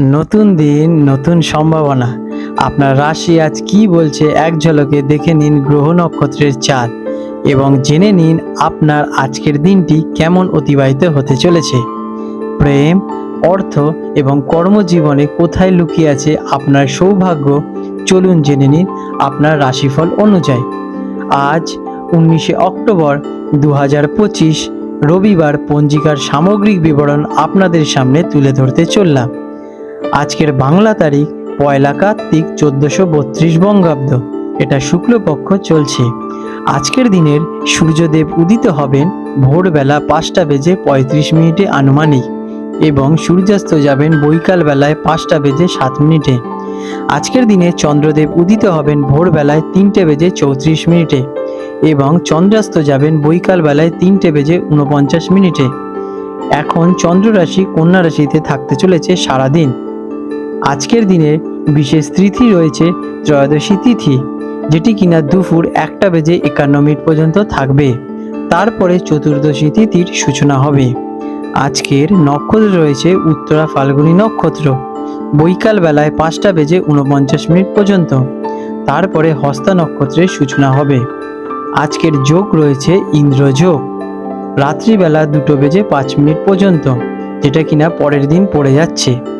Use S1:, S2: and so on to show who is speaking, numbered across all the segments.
S1: নতুন দিন, নতুন সম্ভাবনা। আপনার রাশি আজ কি বলছে এক ঝলকে দেখে নিন গ্রহ নক্ষত্রের চাঁদ এবং জেনে নিন আপনার আজকের দিনটি কেমন অতিবাহিত হতে চলেছে। প্রেম, অর্থ এবং কর্মজীবনে কোথায় লুকিয়ে আছে আপনার সৌভাগ্য? চলুন জেনে নিন আপনার রাশিফল অনুযায়ী। আজ উনিশে অক্টোবর দু হাজার পঁচিশ, রবিবার পঞ্জিকার সামগ্রিক বিবরণ আপনাদের সামনে তুলে ধরতে চললাম। আজকের বাংলা তারিখ পয়লা কার্তিক চোদ্দশো বত্রিশ বঙ্গাব্দ। এটা শুক্লপক্ষ চলছে। আজকের দিনের সূর্যদেব উদিত হবেন ভোরবেলা পাঁচটা বেজে পঁয়ত্রিশ মিনিটে আনুমানিক এবং সূর্যাস্ত যাবেন বৈকাল বেলায় পাঁচটা বেজে সাত মিনিটে। আজকের দিনে চন্দ্রদেব উদিত হবেন ভোরবেলায় তিনটে বেজে চৌত্রিশ মিনিটে এবং চন্দ্রাস্ত যাবেন বৈকাল বেলায় তিনটে বেজে উনপঞ্চাশ মিনিটে। এখন চন্দ্র রাশি কন্যা রাশিতে থাকতে চলেছে সারাদিন। আজকের দিনে বিশেষ তিথি রয়েছে ত্রয়োদশী তিথি, যেটি কিনা দুপুর একটা বেজে একান্ন মিনিট পর্যন্ত থাকবে। তারপরে চতুর্দশী তিথির সূচনা হবে। আজকের নক্ষত্র রয়েছে উত্তরা ফাল্গুনী নক্ষত্র। বৈকাল বেলায় পাঁচটা বেজে উনপঞ্চাশ মিনিট পর্যন্ত। তারপরে হস্তা নক্ষত্রের সূচনা হবে। আজকের যোগ রয়েছে ইন্দ্রযোগ রাত্রিবেলা দুটো বেজে পাঁচ মিনিট পর্যন্ত, যেটা কিনা পরের দিন পড়ে যাচ্ছে।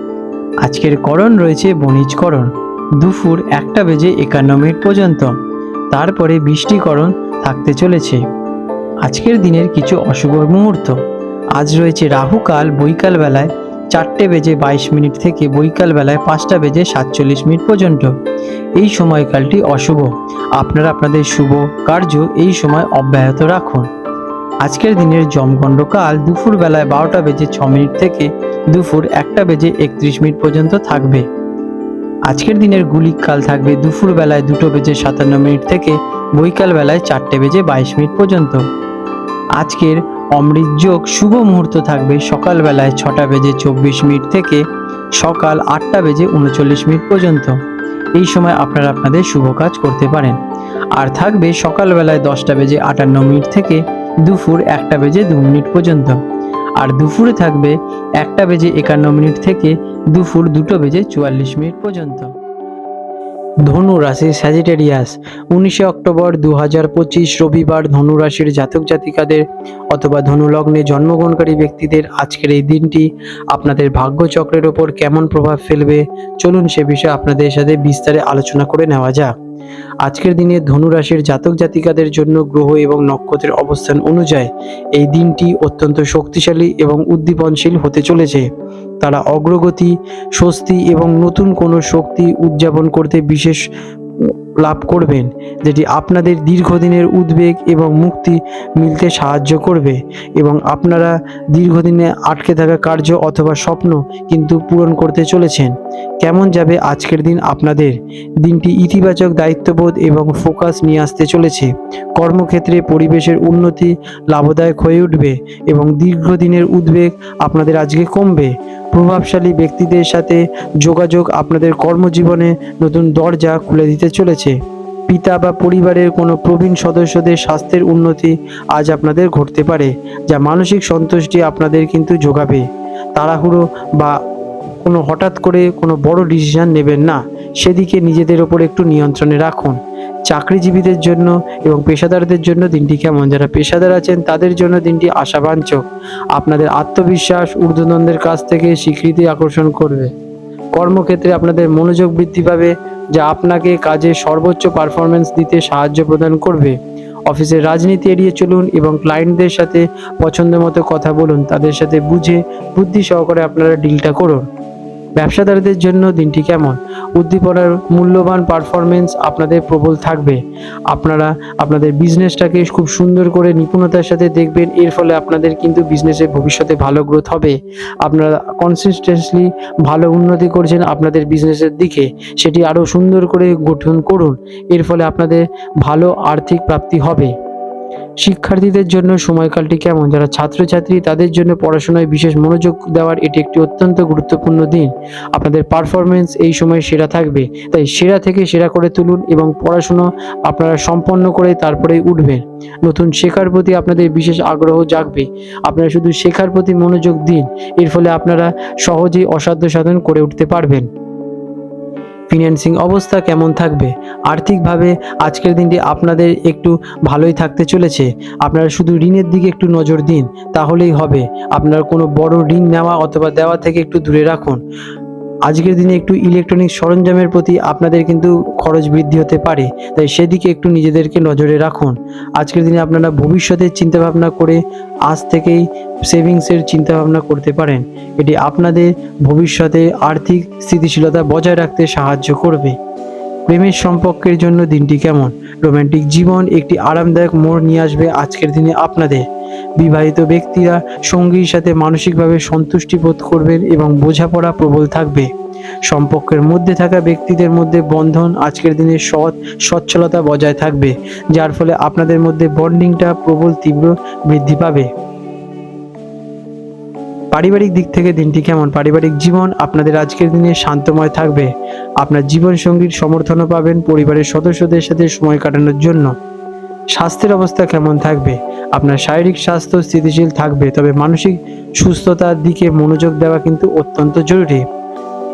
S1: আজকের করণ রয়েছে বণিজকরণ দুপুর একটা বেজে একান্ন মিনিট পর্যন্ত। তারপরে বৃষ্টিকরণ থাকতে চলেছে। আজকের দিনের কিছু অশুভ মুহূর্ত। আজ রয়েছে রাহুকাল বৈকাল বেলায় চারটে বেজে বাইশ মিনিট থেকে বৈকাল বেলায় পাঁচটা বেজে সাতচল্লিশ মিনিট পর্যন্ত। এই সময়কালটি অশুভ। আপনারা আপনাদের শুভ কার্য এই সময় অব্যাহত রাখুন। আজকের দিনের জমগণ্ড কাল দুপুর বেলায় বারোটা বেজে ছ মিনিট থেকে দুপুর একটা বেজে একত্রিশ মিনিট পর্যন্ত থাকবে। আজকের দিনের গুলিক কাল থাকবে দুপুর বেলায় দুটো বেজে সাতান্ন মিনিট থেকে বৈকাল বেলায় চারটে বেজে বাইশ মিনিট পর্যন্ত। আজকের অমৃত যোগ শুভ মুহূর্ত থাকবে সকাল বেলায় ছটা বেজে চব্বিশ মিনিট থেকে সকাল আটটা বেজে উনচল্লিশ মিনিট পর্যন্ত। এই সময় আপনারা আপনাদের শুভ কাজ করতে পারেন। আর থাকবে সকালবেলায় দশটা বেজে আটান্ন মিনিট থেকে দুপুর একটা বেজে দু মিনিট পর্যন্ত। আর দুপুরে থাকবে একটা বেজে একান্ন মিনিট থেকে দুপুর দুটো বেজে চুয়াল্লিশ মিনিট পর্যন্ত। ধনু রাশি স্যাজিটেরিয়াস উনিশে অক্টোবর দু হাজার পঁচিশ রবিবার ধনু রাশির জাতক জাতিকাদের অথবা ধনু লগ্নে জন্মগ্রহণকারী ব্যক্তিদের আজকের এই দিনটি আপনাদের ভাগ্যচক্রের ওপর কেমন প্রভাব ফেলবে, চলুন সে বিষয়ে আপনাদের সাথে বিস্তারে আলোচনা করে নেওয়া যাক। আজকের দিনে ধনুরাশির জাতক জাতিকাদের জন্য গ্রহ এবং নক্ষত্রের অবস্থান অনুযায়ী এই দিনটি অত্যন্ত শক্তিশালী এবং উদ্দীপনশীল হতে চলেছে। তারা অগ্রগতি, স্বস্তি এবং নতুন কোনো শক্তি উদযাপন করতে বিশেষ লাভ করবেন, যেটি আপনাদের দীর্ঘদিনের উদ্বেগ এবং মুক্তি মিলতে সাহায্য করবে এবং আপনারা দীর্ঘদিনে আটকে থাকা কার্য অথবা স্বপ্ন কিন্তু পূরণ করতে চলেছেন। কেমন যাবে আজকের দিন আপনাদের? দিনটি ইতিবাচক দায়িত্ববোধ এবং ফোকাস নিয়ে আসতে চলেছে। কর্মক্ষেত্রে পরিবেশের উন্নতি লাভদায়ক হয়ে উঠবে এবং দীর্ঘদিনের উদ্বেগ আপনাদের আজকে কমবে। প্রভাবশালী ব্যক্তিদের সাথে যোগাযোগ আপনাদের কর্মজীবনে নতুন দরজা খুলে দিতে চলেছে। পিতা বা পরিবারের কোনো প্রবীণ সদস্যদের স্বাস্থ্যের উন্নতি আজ আপনাদের ঘটতে পারে, যা মানসিক সন্তুষ্টি আপনাদের কিন্তু যোগাবে। তাড়াহুড়ো বা কোনো হঠাৎ করে কোনো বড় ডিসিশন নেবেন না, সেদিকে নিজেদের ওপর একটু নিয়ন্ত্রণে রাখুন। চাকরিজীবীদের জন্য এবং পেশাদারদের জন্য দিনটি কেমন? যারা পেশাদার আছেন, তাদের জন্য দিনটি আশাবাঞ্চক আপনাদের আত্মবিশ্বাস ঊর্ধ্বতনদের কাছ থেকে স্বীকৃতি আকর্ষণ করবে। কর্মক্ষেত্রে আপনাদের মনোযোগ বৃদ্ধি পাবে, যা আপনাকে কাজে সর্বোচ্চ পারফরমেন্স দিতে সাহায্য প্রদান করবে। অফিসের রাজনীতি এড়িয়ে চলুন এবং ক্লায়েন্টদের সাথে পছন্দ মতো কথা বলুন। তাদের সাথে বুঝে, বুদ্ধি সহকারে আপনারা ডিলটা করুন। ব্যবসাদারদের জন্য দিনটি কেমন? উদ্দীপনার মূল্যবান পারফরমেন্স আপনাদের প্রবল থাকবে। আপনারা, আপনাদের বিজনেসটাকে খুব সুন্দর করে নিপুণতার সাথে দেখবেন, এর ফলে আপনাদের কিন্তু বিজনেসে ভবিষ্যতে ভালো গ্রোথ হবে। আপনারা কনসিস্টেন্সলি ভালো উন্নতি করছেন আপনাদের বিজনেসের দিকে, সেটি আরও সুন্দর করে গঠন করুন, এর ফলে আপনাদের ভালো আর্থিক প্রাপ্তি হবে।
S2: শিক্ষার্থীদের জন্য সময়কালটি কেমন? যারা ছাত্রছাত্রী, তাদের জন্য পড়াশোনায় বিশেষ মনোযোগ দেওয়ার এটি একটি অত্যন্ত গুরুত্বপূর্ণ দিন। আপনাদের পারফরমেন্স এই সময় সেরা থাকবে। তাই সেরা থেকে সেরা করে তুলুন এবং পড়াশুনো আপনারা সম্পন্ন করে তারপরেই উঠবেন। নতুন শেখার প্রতি আপনাদের বিশেষ আগ্রহ জাগবে। আপনারা শুধু শেখার প্রতি মনোযোগ দিন। এর ফলে আপনারা সহজেই অসাধ্য সাধন করে উঠতে পারবেন। ফিন্যান্সিং অবস্থা কেমন থাকবে? আর্থিকভাবে আজকের দিনটি আপনাদের একটু ভালোই থাকতে চলেছে। আপনারা শুধু ঋণের দিকে একটু নজর দিন, তাহলেই হবে। আপনার কোনো বড় ঋণ নেওয়া অথবা দেওয়া থেকে একটু দূরে রাখুন। আজকের দিনে একটু ইলেকট্রনিক সরঞ্জামের প্রতি আপনাদের কিন্তু খরচ বৃদ্ধি হতে পারে। তাই সেদিকে একটু নিজেদেরকে নজরে রাখুন। আজকের দিনে আপনারা ভবিষ্যতের চিন্তাভাবনা করে আজ থেকেই সেভিংসের চিন্তাভাবনা করতে পারেন। এটি আপনাদের ভবিষ্যতে আর্থিক স্থিতিশীলতা বজায় রাখতে সাহায্য করবে। প্রেমের সম্পর্কের জন্য দিনটি কেমন? রোমান্টিক জীবন একটি আরামদায়ক মোড় নিয়ে আসবে আজকের দিনে আপনাদের। বিবাহিত ব্যক্তিরা সঙ্গীর সাথে মানসিকভাবে সন্তুষ্টি বোধ করবেন এবং বোঝাপড়া প্রবল থাকবে। সম্পর্কের মধ্যে থাকা ব্যক্তিদের মধ্যে বন্ধন আজকের দিনে সৎ সচ্ছলতা বজায় থাকবে, যার ফলে আপনাদের মধ্যে বন্ডিংটা প্রবল তীব্র বৃদ্ধি পাবে। পারিবারিক দিক থেকে দিনটি কেমন? পারিবারিক জীবন আপনাদের আজকের দিনে শান্তময় থাকবে। আপনার জীবন সঙ্গীর সমর্থনও পাবেন পরিবারের সদস্যদের সাথে সময় কাটানোর জন্য। স্বাস্থ্যের অবস্থা কেমন থাকবে? আপনার শারীরিক স্বাস্থ্য স্থিতিশীল থাকবে, তবে মানসিক সুস্থতার দিকে মনোযোগ দেওয়া কিন্তু অত্যন্ত জরুরি।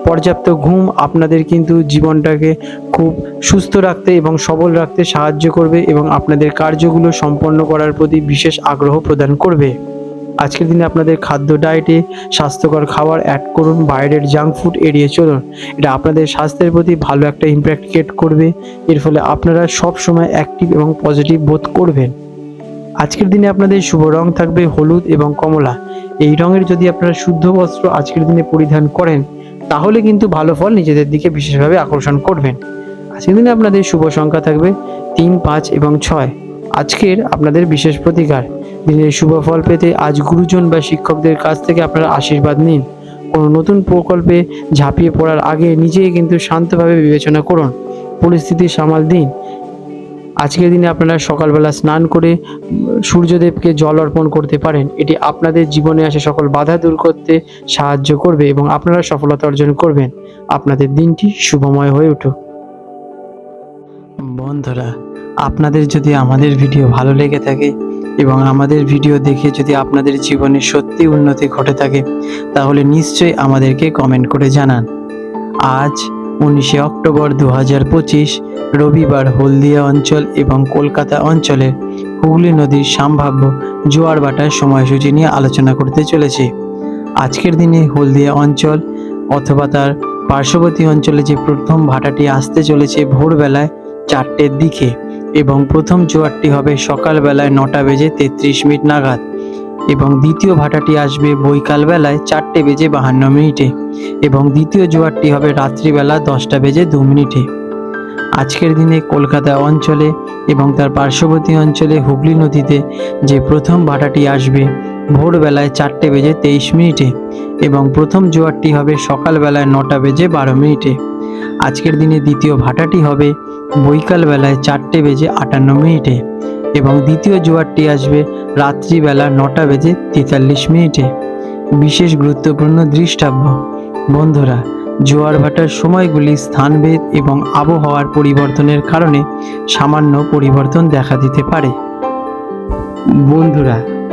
S2: পর্যাপ্ত ঘুম আপনাদের কিন্তু জীবনটাকে খুব সুস্থ রাখতে এবং সবল রাখতে সাহায্য করবে এবং আপনাদের কার্যগুলো সম্পন্ন করার প্রতি বিশেষ আগ্রহ প্রদান করবে। আজকের দিনে আপনাদের খাদ্য ডায়েটে স্বাস্থ্যকর খাবার অ্যাড করুন, বাইরের জাঙ্ক ফুড এড়িয়ে চলুন। এটা আপনাদের স্বাস্থ্যের প্রতি ভালো একটা ইম্প্যাক্ট ক্রিয়েট করবে। এর ফলে আপনারা সব সময় অ্যাক্টিভ এবং পজিটিভ বোধ করবেন। আজকের দিনে আপনাদের শুভ রং থাকবে হলুদ এবং কমলা। এই রঙের যদি আপনারা শুদ্ধ বস্ত্র আজকের দিনে পরিধান করেন, তাহলে কিন্তু ভালো ফল নিজেদের দিকে বিশেষভাবে আকর্ষণ করবেন। আজকের দিনে আপনাদের শুভ সংখ্যা থাকবে তিন, পাঁচ এবং ছয়। আজকের আপনাদের বিশেষ প্রতিকার। দিনের শুভ ফল পেতে আজ গুরুজন বা শিক্ষকদের কাছ থেকে আপনারা আশীর্বাদ নিন। কোনো নতুন প্রকল্পে ঝাঁপিয়ে পড়ার আগে নিজেই কিন্তু শান্তভাবে বিবেচনা করুন। পরিস্থিতি সামাল দিন। আজকের দিনে আপনারা সকালবেলা স্নান করে সূর্যদেবকে জল অর্পণ করতে পারেন। এটি আপনাদের জীবনে আসে সকল বাধা দূর করতে সাহায্য করবে এবং আপনারা সফলতা অর্জন করবেন। আপনাদের দিনটি শুভময় হয়ে উঠুক।
S1: বন্ধুরা, আপনাদের যদি আমাদের ভিডিও ভালো লেগে থাকে এবং আমাদের ভিডিও দেখে যদি আপনাদের জীবনে সত্যি উন্নতি ঘটে থাকে, তাহলে নিশ্চয়ই আমাদেরকে কমেন্ট করে জানান। আজ উনিশে অক্টোবর দু হাজার পঁচিশ, রবিবার হলদিয়া অঞ্চল এবং কলকাতা অঞ্চলে হুগলি নদীর সম্ভাব্য জোয়ার ভাটার সময়সূচি নিয়ে আলোচনা করতে চলেছে। আজকের দিনে হলদিয়া অঞ্চল অথবা তার পার্শ্ববর্তী অঞ্চলে যে প্রথম ভাটাটি আসতে চলেছে ভোরবেলায় চারটের দিকে। এবং প্রথম জোয়ারটি হবে সকালবেলায় নটা বেজে তেত্রিশ মিনিট নাগাদ এবং দ্বিতীয় ভাটাটি আসবে বৈকাল বেলায় চারটে বেজে বাহান্ন মিনিটে এবং দ্বিতীয় জোয়ারটি হবে রাত্রিবেলা দশটা বেজে দু মিনিটে। আজকের দিনে কলকাতা অঞ্চলে এবং তার পার্শ্ববর্তী অঞ্চলে হুগলি নদীতে যে প্রথম ভাটাটি আসবে ভোরবেলায় চারটে বেজে তেইশ মিনিটে এবং প্রথম জোয়ারটি হবে সকালবেলায় নটা বেজে বারো মিনিটে। আজকের দিনে দ্বিতীয় ভাটাটি হবে বৈকাল বেলায় চারটে বেজে আটান্ন মিনিটে এবং দ্বিতীয় জোয়ারটি আসবে রাত্রিবেলা নটা বেজে তেতাল্লিশ মিনিটে। বিশেষ গুরুত্বপূর্ণ দৃষ্টাব্য, বন্ধুরা, জোয়ার ভাটার সময়গুলি স্থানভেদ এবং আবহাওয়ার পরিবর্তনের কারণে সামান্য পরিবর্তন দেখা দিতে পারে। বন্ধুরা